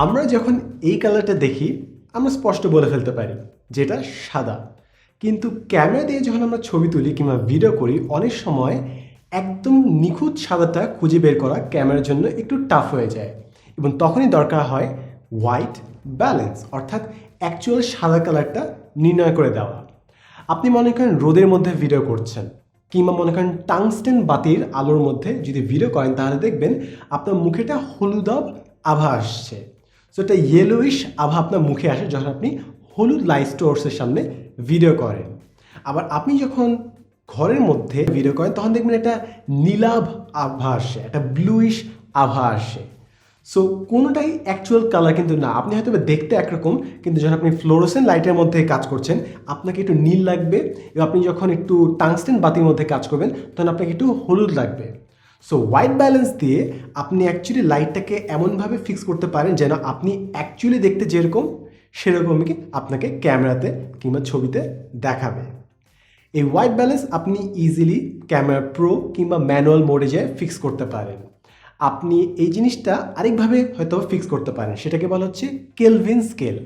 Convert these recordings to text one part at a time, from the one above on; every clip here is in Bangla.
আমরা যখন এই কালারটা দেখি, আমরা স্পষ্ট বলে ফেলতে পারি যেটা সাদা। কিন্তু ক্যামেরা দিয়ে যখন আমরা ছবি তুলি কিংবা ভিডিও করি, অনেক সময় একদম নিখুঁত সাদাটা খুঁজে বের করা ক্যামেরার জন্য একটু টাফ হয়ে যায় এবং তখনই দরকার হয় হোয়াইট ব্যালেন্স অর্থাৎ অ্যাকচুয়াল সাদা কালারটা নির্ণয় করে দেওয়া। আপনি মনে করেন রোদের মধ্যে ভিডিও করছেন, কিংবা মনে করেন টাংস্টেন বাতির আলোর মধ্যে যদি ভিডিও করেন, তাহলে দেখবেন আপনার মুখেটা হলুদাব আভা আসছে। সো এটা ইয়েলোইশ আভা আপনার মুখে আসে যখন আপনি হলুদ লাইট স্টোর্সের সামনে ভিডিও করেন। আবার আপনি যখন ঘরের মধ্যে ভিডিও করেন, তখন দেখবেন একটা নীলাভ আভা আসে, একটা ব্লুইশ আভা আসে। সো কোনোটাই অ্যাকচুয়াল কালার কিন্তু না। আপনি হয়তো দেখতে একরকম, কিন্তু যখন আপনি ফ্লোরোসেন লাইটের মধ্যে কাজ করছেন, আপনাকে একটু নীল লাগবে। এবং আপনি যখন একটু টাংস্টেন বাতির মধ্যে কাজ করবেন, তখন আপনাকে একটু হলুদ লাগবে। সো হোয়াইট ব্যালেন্স দিয়ে আপনি অ্যাকচুয়ালি লাইটটাকে এমনভাবে ফিক্স করতে পারেন যেন আপনি অ্যাকচুয়ালি দেখতে যেরকম সেরকমই কি আপনাকে ক্যামেরাতে কিংবা ছবিতে দেখাবে। এই হোয়াইট ব্যালেন্স আপনি ইজিলি ক্যামেরা প্রো কিংবা ম্যানুয়াল মোডে যেয়ে ফিক্স করতে পারেন। আপনি এই জিনিসটা আরেকভাবে হয়তো ফিক্স করতে পারেন, সেটাকে বলা হচ্ছে কেলভিন স্কেল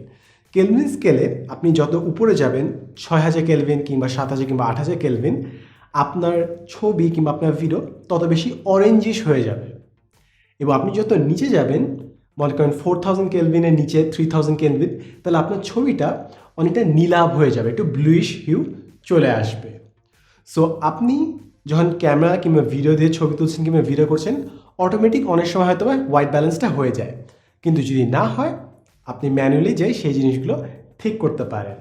কেলভিন স্কেলে আপনি যত উপরে যাবেন, ছয় হাজার কেলভিন কিংবা সাত হাজার কিংবা আট হাজার কেলভিন আপনার ছবি কিংবা আপনার ভিডিও তত বেশি অরেঞ্জিশ হয়ে যাবে। এবং আপনি যত নিচে যাবেন, মনে করেন ফোর থাউজেন্ড কেলভিনের নিচে থ্রি থাউজেন্ড কেলভিন তাহলে আপনার ছবিটা অনেকটা নীলাভ হয়ে যাবে, একটু ব্লুইশ হিউ চলে আসবে। সো আপনি যখন ক্যামেরা কিংবা ভিডিও দিয়ে ছবি তুলছেন কিংবা ভিডিও করছেন অটোমেটিক অনেক সময় হয়তো হোয়াইট ব্যালেন্সটা হয়ে যায়। কিন্তু যদি না হয়, আপনি ম্যানুয়ালি যাই সেই জিনিসগুলো ঠিক করতে পারেন।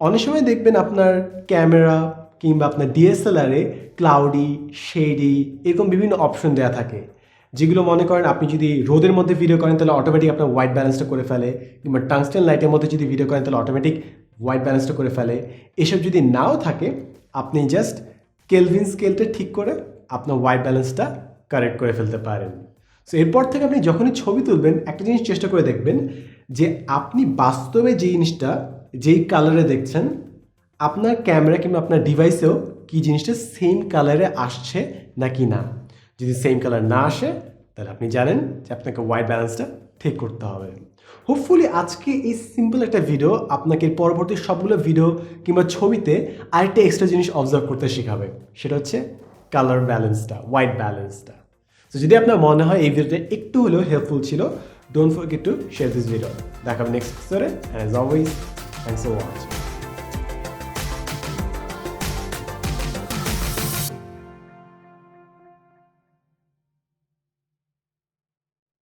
অনেক সময় দেখবেন আপনার ক্যামেরা কিংবা আপনার ডিএসএলআরে ক্লাউডি শেডি এরকম বিভিন্ন অপশন দেওয়া থাকে। যেগুলো মনে করেন আপনি যদি রোদের মধ্যে ভিডিও করেন, তাহলে অটোমেটিক আপনার হোয়াইট ব্যালেন্সটা করে ফেলে। কিংবা টাংস্টেন লাইটের মধ্যে যদি ভিডিও করেন, তাহলে অটোমেটিক হোয়াইট ব্যালেন্সটা করে ফেলে। এসব যদি নাও থাকে, আপনি জাস্ট কেলভিন স্কেলটা ঠিক করে আপনার হোয়াইট ব্যালেন্সটা কারেক্ট করে ফেলতে পারেন। সো এরপর থেকে আপনি যখনই ছবি তুলবেন, একটা জিনিস চেষ্টা করে দেখবেন যে আপনি বাস্তবে যে জিনিসটা যেই কালারে দেখছেন, আপনার ক্যামেরা কিংবা আপনার ডিভাইসেও কি জিনিসটা সেম কালারে আসছে নাকি না? যদি সেম কালার না আসে, তাহলে আপনি জানেন যে আপনাকে হোয়াইট ব্যালেন্সটা ঠিক করতে হবে। হোপফুলি আজকে এই সিম্পল একটা ভিডিও আপনাকে পরবর্তী সবগুলো ভিডিও কিংবা ছবিতে আরেকটা এক্সট্রা জিনিস অবজার্ভ করতে শেখাবে। সেটা হচ্ছে কালার ব্যালেন্সটা হোয়াইট ব্যালেন্সটা তো যদি আপনার মনে হয় এই ভিডিওটা একটু হলেও হেল্পফুল ছিল don't forget to share this video দেখাবে নেক্সট এপিসোডে and always Thanks a lot.